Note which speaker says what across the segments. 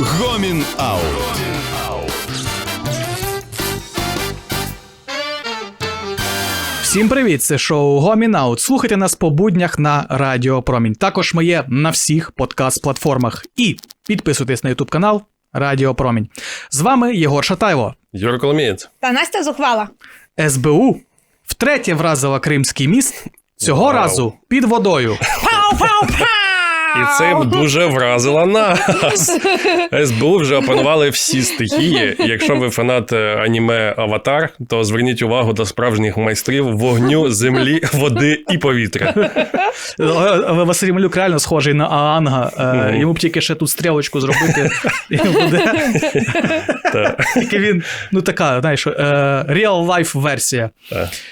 Speaker 1: Гомін Аут.
Speaker 2: Всім привіт! Це шоу Гомін Аут. Слухайте нас по буднях на Радіо Промінь. Також ми є на всіх подкаст-платформах. І підписуйтесь на Ютуб канал Радіо Промінь. З вами Єгор Шатайло.
Speaker 3: Юра Коломієць.
Speaker 4: Та Настя зухвала.
Speaker 2: СБУ втретє вразила Кримський міст. Цього
Speaker 3: Вау.
Speaker 2: разу під водою.
Speaker 4: Пау, пау, пау!
Speaker 3: І цим дуже вразила нас. СБУ вже опанували всі стихії. Якщо ви фанат е, аніме Аватар, то зверніть увагу до справжніх майстрів вогню, землі, води і повітря.
Speaker 2: Е, Василь Малюк реально схожий на Аанга. Е, Йому б тільки ще тут стрілочку зробити. І буде. Тільки він, ну така, знаєш, е, real life версія.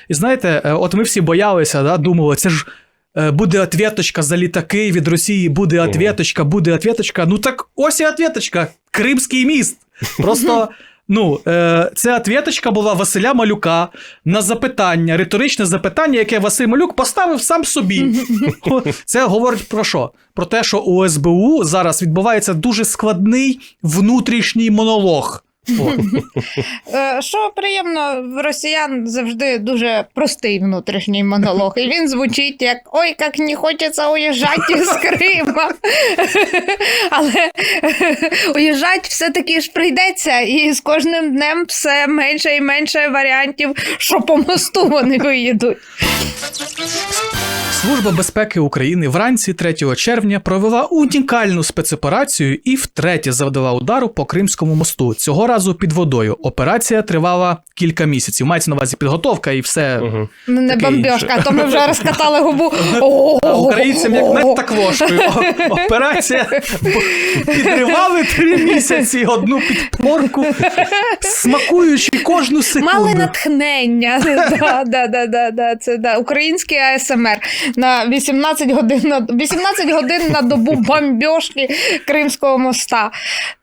Speaker 2: І знаєте, е, от ми всі боялися, да, думали, це ж е, буде ответочка за літаки від Росії, буде ответочка, буде ответочка. Ну так ось і ответочка. Кримський міст. Просто. Ну, е, це ответочка була Василя Малюка на запитання, риторичне запитання, яке Василь Малюк поставив сам собі. Це говорить про що? Про те, що у СБУ зараз відбувається дуже складний внутрішній монолог.
Speaker 4: Е, Що приємно, росіян завжди дуже простий внутрішній монолог. І він звучить як Ой, як не хочеться уїжджати з Крима. Але уїжджати все-таки ж прийдеться, і з кожним днем все менше і менше варіантів, що по мосту вони виїдуть.
Speaker 2: Служба безпеки України вранці 3 червня провела унікальну спецоперацію і втретє завдала удару по Кримському мосту. Цього разу під водою. Операція тривала кілька місяців. Мається на увазі підготовка і все.
Speaker 4: Ну, Не бомбьошка, а то ми вже розкатали губу.
Speaker 2: Українцям як мед так ложкою. Операція підривали три місяці одну підпорку, смакуючи кожну секунду.
Speaker 4: Мали натхнення. да, да, да, да, да, це да. Український АСМР на 18 годин на 18 годин на добу бомбьошки Кримського моста.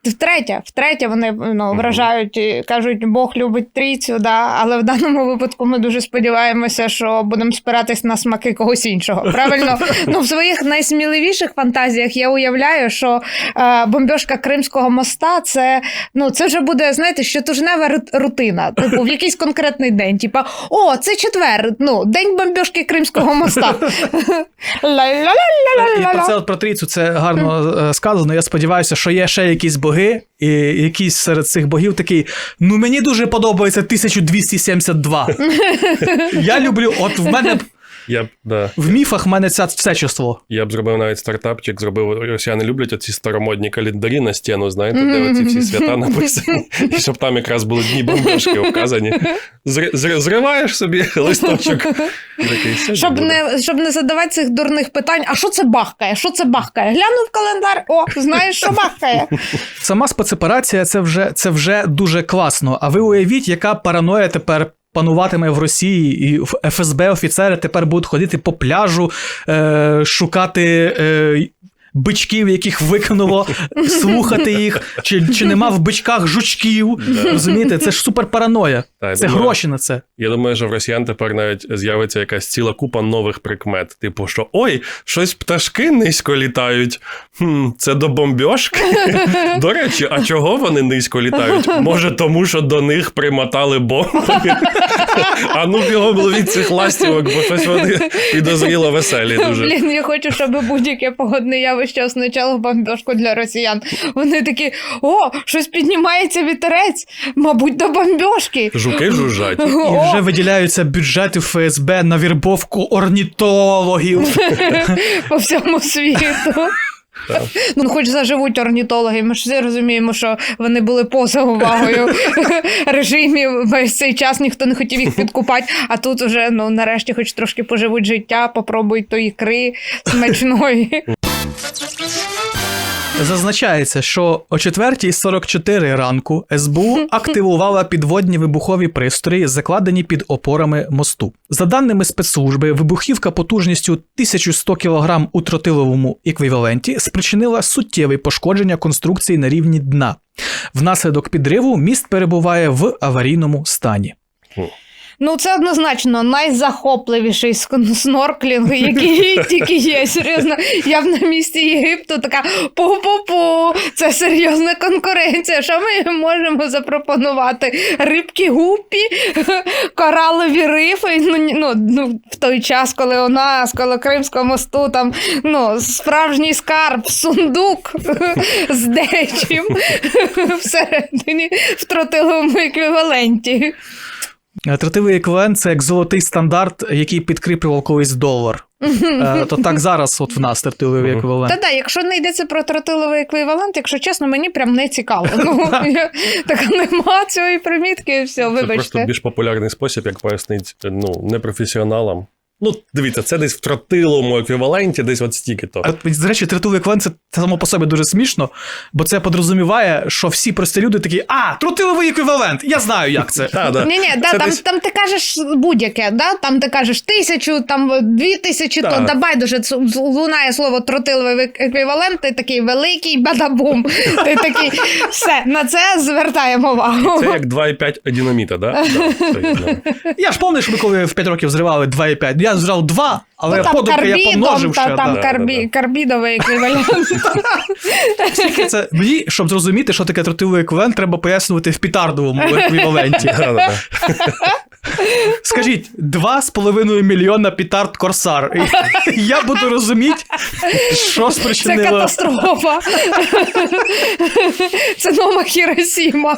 Speaker 4: Втретє, втретє вони ну, вражають і кажуть, Бог любить трійцю, да, але в даному випадку ми дуже сподіваємося, що будемо спиратись на смаки когось іншого. Правильно? Ну, в своїх найсміливіших фантазіях я уявляю, що е, бомбьошка Кримського моста це, ну, це вже буде, знаєте, щотижнева рут- рутина. Типу, в якийсь конкретний день. Типа, о, це четвер, ну, день бомбьошки Кримського моста.
Speaker 2: І про це про трійцю це гарно е, сказано. Я сподіваюся, що є ще якісь боги, і якийсь серед цих богів такий. Ну мені дуже подобається 1272. Я люблю, от в мене
Speaker 3: Я б да.
Speaker 2: в міфах в мене це все число.
Speaker 3: Я б зробив навіть стартапчик, зробив росіяни люблять оці старомодні календарі на стіну, знаєте, де оці всі свята написані, і щоб там якраз були дні бомбежки вказані. Зри- зри- Зриваєш собі листочок. Такий,
Speaker 4: Щоб
Speaker 3: буде».
Speaker 4: не, щоб не задавати цих дурних питань, а що це бахкає? Що це бахкає? Глянув календар, о, знаєш, що бахкає.
Speaker 2: Сама спецоперація це вже, це вже дуже класно. А ви уявіть, яка параноя тепер. Пануватиме в Росії, і ФСБ офіцери тепер будуть ходити по пляжу, е, шукати е, бичків, яких викинуло, слухати їх, чи, чи нема в бичках жучків. Розумієте, це ж супер параноя. Це гроші на це.
Speaker 3: Я думаю, що в росіян тепер навіть з'явиться якась ціла купа нових прикмет. Типу, що ой, щось пташки низько літають. Хм, це до бомбьошки? До речі, а чого вони низько літають? Може, тому що до них примотали бомби? А ну бігом ловіть цих ластівок, бо щось вони підозріло веселі дуже.
Speaker 4: Блін, я хочу, щоб будь-яке погодне явище означало бомбьошку для росіян. Вони такі: о, щось піднімається вітерець, мабуть, до бомбьошки.
Speaker 3: Жуки жужжать.
Speaker 2: І вже виділяються бюджети ФСБ на вірбовку орнітологів.
Speaker 4: по всьому світу. Ну, хоч заживуть орнітологи. Ми ж всі розуміємо, що вони були поза увагою режимів. Весь цей час ніхто не хотів їх підкупати. А тут уже ну нарешті, хоч трошки поживуть життя, попробують то ікри смачної.
Speaker 2: Зазначається, що о 4.44 ранку СБУ активувала підводні вибухові пристрої, закладені під опорами мосту. За даними спецслужби, вибухівка потужністю 1100 кг у тротиловому еквіваленті спричинила суттєві пошкодження конструкції на рівні дна. Внаслідок підриву міст перебуває в аварійному стані.
Speaker 4: Ну, це однозначно найзахопливіший снорклінг, який тільки є. Серйозно, я б на місці Єгипту така пу-пу-пу, це серйозна конкуренція. Що ми можемо запропонувати? Рибки гуппі, коралові рифи. Ну, ну, ну, в той час, коли у нас, коли Кримського мосту, там ну, справжній скарб, сундук з дечим всередині в тротиловому еквіваленті.
Speaker 2: Третивий еквівалент це як золотий стандарт, який підкріплював колись долар. Е, То так зараз от в нас третивий
Speaker 3: Мгм.
Speaker 2: еквівалент.
Speaker 4: Та да, якщо не йдеться про тротиловий еквівалент, якщо чесно, мені прям не цікаво. Ну, я, така нема цієї примітки, і все,
Speaker 3: Це просто більш популярний спосіб, як пояснити ну, непрофесіоналам. Ну, дивіться, це десь в тротиловому еквіваленті, десь от стільки то.
Speaker 2: А, До речі, тротиловий еквівалент це само по собі дуже смішно, бо це подрозуміває, що всі прості люди такі, а, тротиловий еквівалент, я знаю, як це.
Speaker 3: Та, да.
Speaker 4: Ні, ні, да,
Speaker 3: Це
Speaker 4: там,
Speaker 3: десь-
Speaker 4: там ти кажеш будь-яке, да? там ти кажеш тисячу, там дві тисячі, то да байдуже ц- з- лунає слово тротиловий еквівалент, ти такий великий бадабум. Ти такий, все, на це звертаємо увагу.
Speaker 3: Це як 2,5 динаміта, да? да це, да.
Speaker 2: Я ж пам'ятаю, що ми коли в 5 років зривали 2,5. Я зрав два, але
Speaker 4: Ну, там
Speaker 2: подумки я помножив
Speaker 4: та,
Speaker 2: ще.
Speaker 4: там
Speaker 2: да.
Speaker 4: карбі,
Speaker 3: да, да.
Speaker 4: карбідовий еквівалент.
Speaker 2: Це мені, щоб зрозуміти, що таке тротиловий еквівалент, треба пояснювати в пітардовому еквіваленті. Скажіть, 2,5 мільйона пітард Корсар. Я буду розуміти, що
Speaker 4: Це
Speaker 2: спричинило.
Speaker 4: катастрофа. Це нова Хіросіма.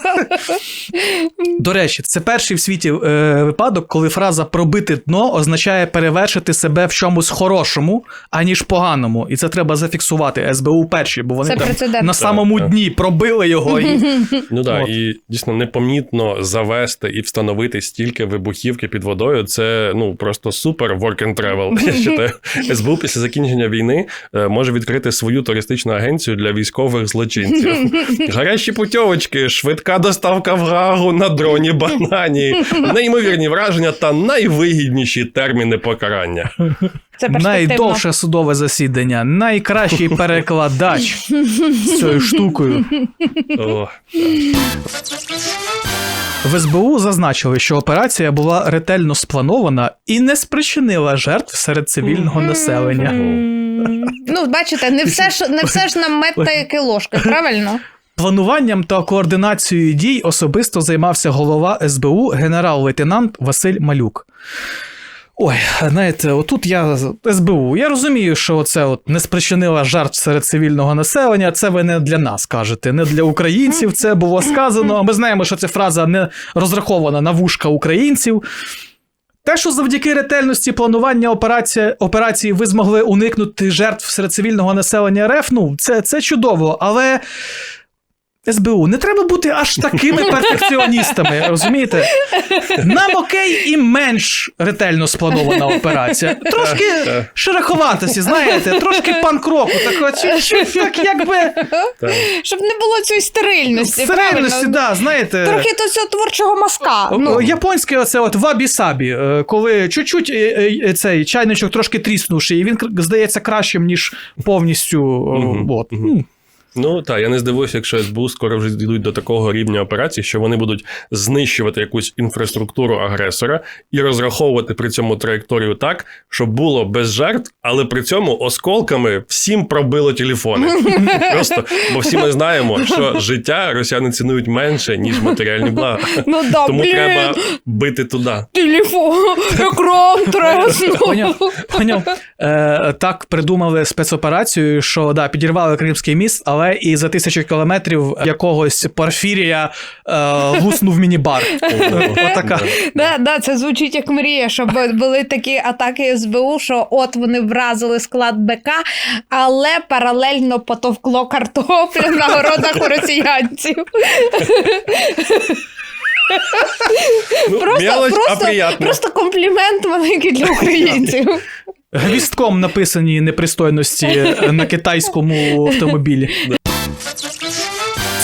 Speaker 2: До речі, це перший в світі е, випадок, коли фраза пробити дно означає перевершити себе в чомусь хорошому, аніж поганому. І це треба зафіксувати. СБУ перші, бо вони там на самому
Speaker 3: так.
Speaker 2: дні пробили його. І...
Speaker 3: Ну да,
Speaker 2: От.
Speaker 3: і дійсно непомітно завести і встановити стільки вибухівки під водою. Це ну просто супер work and travel. Я вважаю. СБУ після закінчення війни е, може відкрити свою туристичну агенцію для військових злочинців. Гарячі путьовочки, швидка доставка в Гагу на дроні банані, неймовірні враження та найвигідніші терміни покарання.
Speaker 4: Це.
Speaker 2: Найдовше судове засідання, найкращий перекладач з цією штукою.
Speaker 3: О,
Speaker 2: В СБУ зазначили, що операція була ретельно спланована і не спричинила жертв серед цивільного населення.
Speaker 4: Ну, бачите, не все ж не все ж нам мед та яки ложки, правильно?
Speaker 2: Плануванням та координацією дій особисто займався голова СБУ генерал-лейтенант Василь Малюк. Ой, знаєте, отут я СБУ. Я розумію, що це от не спричинила жертв серед цивільного населення. Це ви не для нас кажете, не для українців. Це було сказано. Ми знаємо, що ця фраза не розрахована на вушка українців. Те, що завдяки ретельності планування операції, операції ви змогли уникнути жертв серед цивільного населення РФ, ну це, це чудово, але. СБУ, не треба бути аж такими перфекціоністами, розумієте? Нам окей і менш ретельно спланована операція. Трошки шероховатості, знаєте, трошки панк-року, так, так якби.
Speaker 4: Щоб не було цієї стерильності.
Speaker 2: стерильності, да, знаєте.
Speaker 4: Трохи то цього творчого мазка.
Speaker 2: О,
Speaker 4: Ну,
Speaker 2: Японське оце от вабі-сабі, е, коли чуть-чуть е, е, цей чайничок трошки тріснувши, і він кр- здається кращим, ніж повністю. От. Ну,
Speaker 3: так, я не здивуюся, якщо СБУ скоро вже дійдуть до такого рівня операцій, що вони будуть знищувати якусь інфраструктуру агресора і розраховувати при цьому траєкторію так, щоб було без жертв, але при цьому осколками всім пробило телефони. Просто, бо всі ми знаємо, що життя росіяни цінують менше, ніж матеріальні блага.
Speaker 4: ну да,
Speaker 3: Тому
Speaker 4: блін,
Speaker 3: треба бити туди.
Speaker 4: телефон, екран треснув.
Speaker 2: Поняв, поняв. Е, так придумали спецоперацію, що да, підірвали Кримський міст, але і за тисячу кілометрів якогось Порфірія е, гуснув міні-бар. Отака.
Speaker 4: Да, да, це звучить як мрія, щоб були такі атаки СБУ, що от вони вразили склад БК, але паралельно потовкло картоплю на городах у росіянців.
Speaker 3: Ну,
Speaker 4: Просто, просто,
Speaker 3: приятно.
Speaker 4: просто комплімент маленький для українців.
Speaker 2: Гвістком написані непристойності на китайському автомобілі.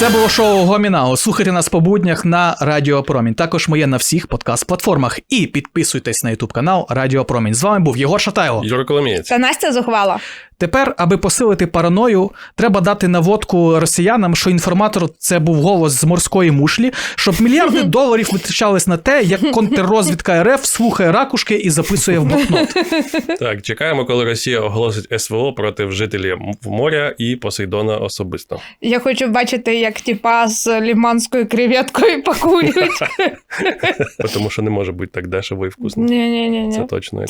Speaker 2: Це було шоу Гомінао. Слухайте нас по буднях на Радіо Промінь. Також моє на всіх подкаст-платформах. І підписуйтесь на Ютуб канал Радіо Промінь. З вами був Єгор Шатайло.
Speaker 3: Юра Коломієць.
Speaker 4: Та Настя зухвала.
Speaker 2: Тепер, аби посилити параною, треба дати наводку росіянам, що інформатор це був голос з морської мушлі, щоб мільярди доларів витрачались на те, як контррозвідка РФ слухає ракушки і записує в блокнот.
Speaker 3: Так, чекаємо, коли Росія оголосить СВО проти жителів моря і Посейдона особисто.
Speaker 4: Я хочу бачити, як тіпа з ліманською креветкою пакують.
Speaker 3: Тому що не може бути так дешево і вкусно.
Speaker 4: Ні, ні, ні,
Speaker 3: Це точно.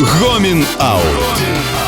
Speaker 1: Гомін Аут.